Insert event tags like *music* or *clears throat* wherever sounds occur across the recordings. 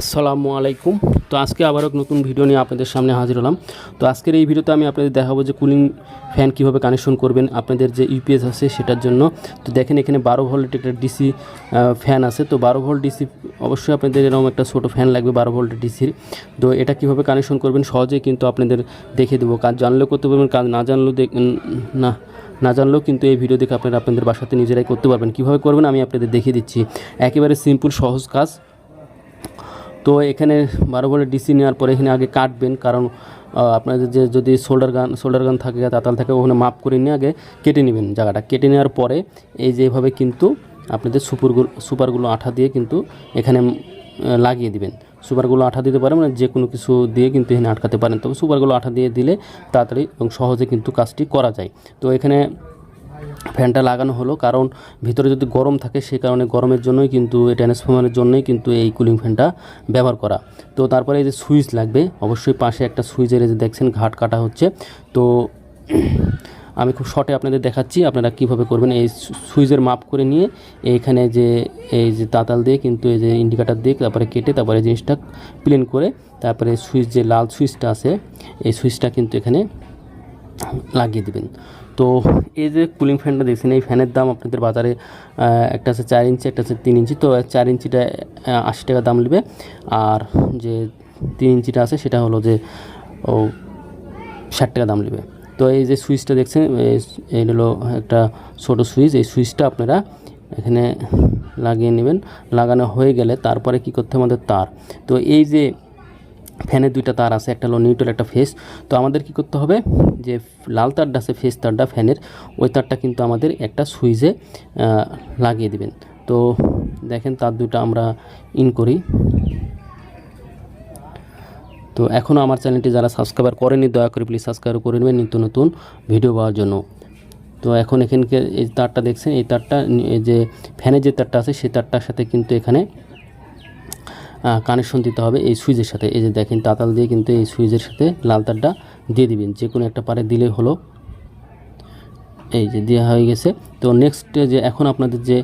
আসসালামু আলাইকুম। তো আজকে আবার এক নতুন ভিডিও নিয়ে আপনাদের সামনে হাজির হলাম। তো আজকের এই ভিডিওতে আমি আপনাদের দেখাবো যে কুলিং ফ্যান কীভাবে কানেকশন করবেন, আপনাদের যে ইউপিএস আছে সেটার জন্য। তো দেখেন এখানে বারো ভোল্টের একটা ডিসি ফ্যান আছে। তো বারো ভোল্ট ডিসি অবশ্যই আপনাদের এরকম একটা ছোটো ফ্যান লাগবে বারো ভোল্টের ডিসির। তো এটা কীভাবে কানেকশন করবেন সহজেই কিন্তু আপনাদের দেখে দেবো। কাজ জানলেও করতে পারবেন, কাজ না জানলেও দেখ না না জানলেও কিন্তু এই ভিডিও দেখে আপনারা আপনাদের বাসাতে নিজেরাই করতে পারবেন। কীভাবে করবেন আমি আপনাদের দেখিয়ে দিচ্ছি। একেবারে সিম্পল সহজ কাজ। তো এখানে বারো বলে ডিসি নেওয়ার পরে এখানে আগে কাটবেন, কারণ আপনাদের যে যদি শোল্ডার গান শোল্ডার গান থাকে, তাতাল থাকে, ওখানে মাপ করে নিয়ে আগে কেটে নেবেন জায়গাটা। কেটে নেওয়ার পরে এই যেভাবে কিন্তু আপনাদের সুপারগুলো সুপারগুলো আঠা দিয়ে কিন্তু এখানে লাগিয়ে দিবেন। সুপারগুলো আঠা দিতে পারেন মানে যে কোনো কিছু দিয়ে কিন্তু এখানে আটকাতে পারেন। তবে সুপারগুলো আঠা দিয়ে দিলে তাড়াতাড়ি এবং সহজে কিন্তু কাজটি করা যায়। তো এখানে ফ্যানটা লাগানো হলো, কারণ ভিতরে যদি গরম থাকে সেই কারণে গরমের জন্যই কিন্তু, এই ট্রান্সফর্মারের জন্যই কিন্তু এই কুলিং ফ্যানটা ব্যবহার করা। তো তারপরে এই যে সুইচ লাগবে, অবশ্যই পাশে একটা সুইচের এই যে দেখছেন ঘাট কাটা হচ্ছে। তো *clears throat* আমি খুব শর্টে আপনাদের দেখাচ্ছি, আপনারা কীভাবে করবেন। এই সু- সুইচের মাপ করে নিয়ে এইখানে যে, এই যে তাতাল দিয়ে কিন্তু এই যে ইন্ডিকেটার দিয়ে তারপরে কেটে তারপরে জিনিসটা প্লেন করে তারপরে সুইচ যে লাল সুইচটা আছে, এই সুইচটা কিন্তু এখানে লাগিয়ে দিবেন। তো এই যে কুলিং ফ্যানটা দেখছেন, এই ফ্যানের দাম আপনাদের বাজারে একটা আছে চার ইঞ্চি, একটা আছে তিন ইঞ্চি, তো চার ইঞ্চিটা আশি টাকা দাম নেবে। আর যে তিন ইঞ্চিটা আছে, সেটা হলো যে, ও, ষাট টাকা দাম নেবে। তো এই যে সুইচটা দেখছেন এই- হলো একটা ছোটো সুইচ, এই সুইচটা আপনারা এখানে লাগিয়ে নেবেন। লাগানো হয়ে গেলে তারপরে কি করতে হবে আমাদের তার? তো এই যে ফ্যানের দুইটা তার আছে, একটা হলো নিউট্রাল একটা ফেস তো আমাদের কি করতে হবে? যে লাল তারটা আছে ফেস তারটা ফ্যানের, ওই তারটা কিন্তু আমাদের একটা সুইচে লাগিয়ে দিবেন। তো দেখেন তার দুটো আমরা ইন করি। তো এখনও আমার চ্যানেলটি যারা সাবস্ক্রাইবার করেনি দয়া করে প্লিজ সাবস্ক্রাইব করে নেবেন নিত্য নতুন ভিডিও পাওয়ার জন্য। তো এখন এখানকে এই তারটা দেখছেন, এই তারটা যে ফ্যানের যে তারটা আছে, সেই তারটার সাথে কিন্তু এখানে কানেকশন দিতে হবে এই সুইচের সাথে। এই যে দেখেন, তাতাল দিয়ে কিন্তু এই সুইচের সাথে লাল তারটা দিয়ে দিবেন। যে কোনো একটা পারে দিলে হলো। এই যে দেওয়া হয়ে গেছে। তো নেক্সট যে এখন আপনাদের যে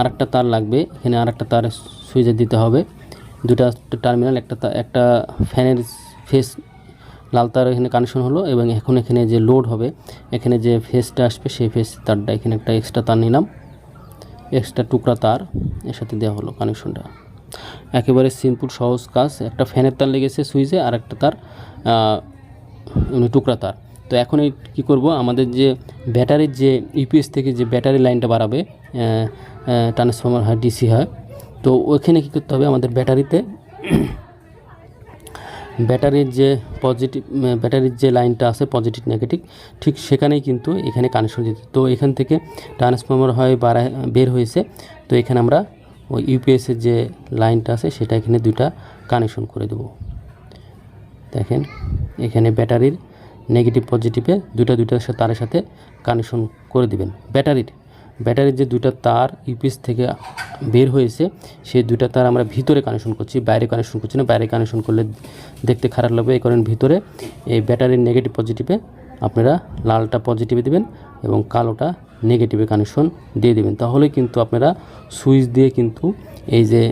আরেকটা তার লাগবে, এখানে আরেকটা তার সুইচে দিতে হবে। দুটা টার্মিনাল একটা একটা ফ্যানের ফেস লাল তার এখানে কানেকশন হলো এবং এখন এখানে যে লোড হবে, এখানে যে ফেসটা আসবে, সেই ফেস তারটা এখানে একটা এক্সট্রা তার নিলাম। এক্সট্রা টুকরা তার এর সাথে দেওয়া হলো কানেকশনটা একেবারে সিম্পল সহজ কাজ। একটা ফ্যানের তার লেগেছে সুইচে আর একটা তার আহ, টুকরা তার। তো এখন এই কী করব আমাদের যে ব্যাটারির যে ইউপিএস থেকে যে ব্যাটারি লাইনটা বাড়াবে ট্রান্সফর্মার হয় ডিসি হয় তো ওইখানে কী করতে হবে আমাদের ব্যাটারিতে *coughs* ব্যাটারির যে পজিটিভ ব্যাটারির যে লাইনটা আছে পজিটিভ নেগেটিভ ঠিক সেখানেই কিন্তু এখানে কানেকশন দিতে তো এখান থেকে ট্রান্সফর্মার হয় বাড়া বের হয়েছে তো এখানে আমরা ওই ইউপিএসের যে লাইনটা আছে, সেটা এখানে দুইটা কানেকশন করে দেবো। দেখেন, এখানে ব্যাটারির নেগেটিভ পজিটিভে দুইটা, দুইটার সাথে, তারের সাথে কানেকশন করে দিবেন। ব্যাটারির ব্যাটারির যে দুইটা তার ইউপিএস থেকে বের হয়েছে, সেই দুটা তার আমরা ভিতরে কানেকশন করছি, বাইরে কানেকশন করছি না। বাইরে কানেকশন করলে দেখতে খারাপ লাগবে। এই কারণে ভিতরে এই ব্যাটারির নেগেটিভ পজিটিভে আপনারা লালটা পজিটিভে দিবেন এবং কালোটা নেগেটিভে কানেকশন দিয়ে দেবেন। তাহলে কিন্তু আপনারা সুইচ দিয়ে কিন্তু এই যে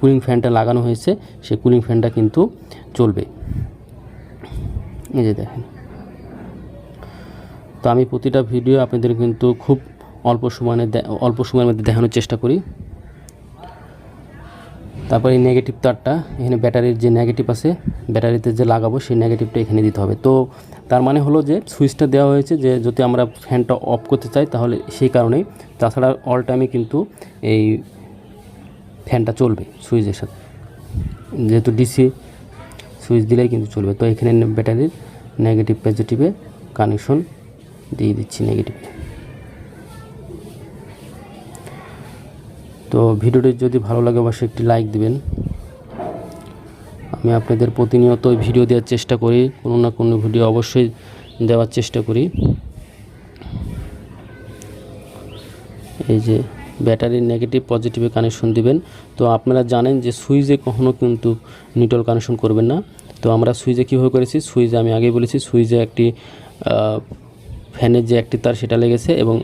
কুলিং ফ্যানটা লাগানো হয়েছে, সেই কুলিং ফ্যানটা কিন্তু চলবে। এই যে দেখেন। তো আমি প্রতিটা ভিডিও আপনাদের কিন্তু খুব অল্প সময়ে অল্প সময়ের মধ্যে দেখানোর চেষ্টা করি। তারপরে এই নেগেটিভ তারটা, এখানে ব্যাটারির যে নেগেটিভ আছে ব্যাটারিতে যে লাগাবো সেই নেগেটিভটা এখানে দিতে হবে। তো তার মানে হলো যে সুইচটা দেওয়া হয়েছে যে যদি আমরা ফ্যানটা অফ করতে চাই তাহলে সেই কারণেই। তাছাড়া অল টাইমে কিন্তু এই ফ্যানটা চলবে সুইচের সাথে। যেহেতু ডিসি সুইচ দিলেই কিন্তু চলবে। তো এখানে ব্যাটারির নেগেটিভ পজিটিভে কানেকশন দিয়ে দিচ্ছি নেগেটিভে তো ভিডিওটি যদি ভালো লাগে, অবশ্যই একটি লাইক দিবেন। আমি আপনাদের প্রতিনিয়ত ভিডিও দেওয়ার চেষ্টা করি, কোনো না কোনো ভিডিও অবশ্যই দেওয়ার চেষ্টা করি। এই যে ব্যাটারির নেগেটিভ, পজিটিভে কানেকশন দিবেন। তো আপনারা জানেন যে সুইচে কখনো কিন্তু নিউট্রাল কানেকশন করবেন না। তো আমরা সুইচে কীভাবে করেছি, সুইচে আমি আগেই বলেছি, সুইচে একটি ফ্যানের যে একটি তার সেটা লেগেছে এবং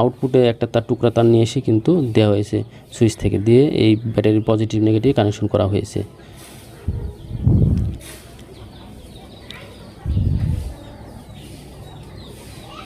আউটপুটে একটা তার টুকরা তার নিয়ে এসে কিন্তু দেওয়া হয়েছে সুইচ থেকে দিয়ে এই ব্যাটারির পজিটিভ নেগেটিভ কানেকশন করা হয়েছে।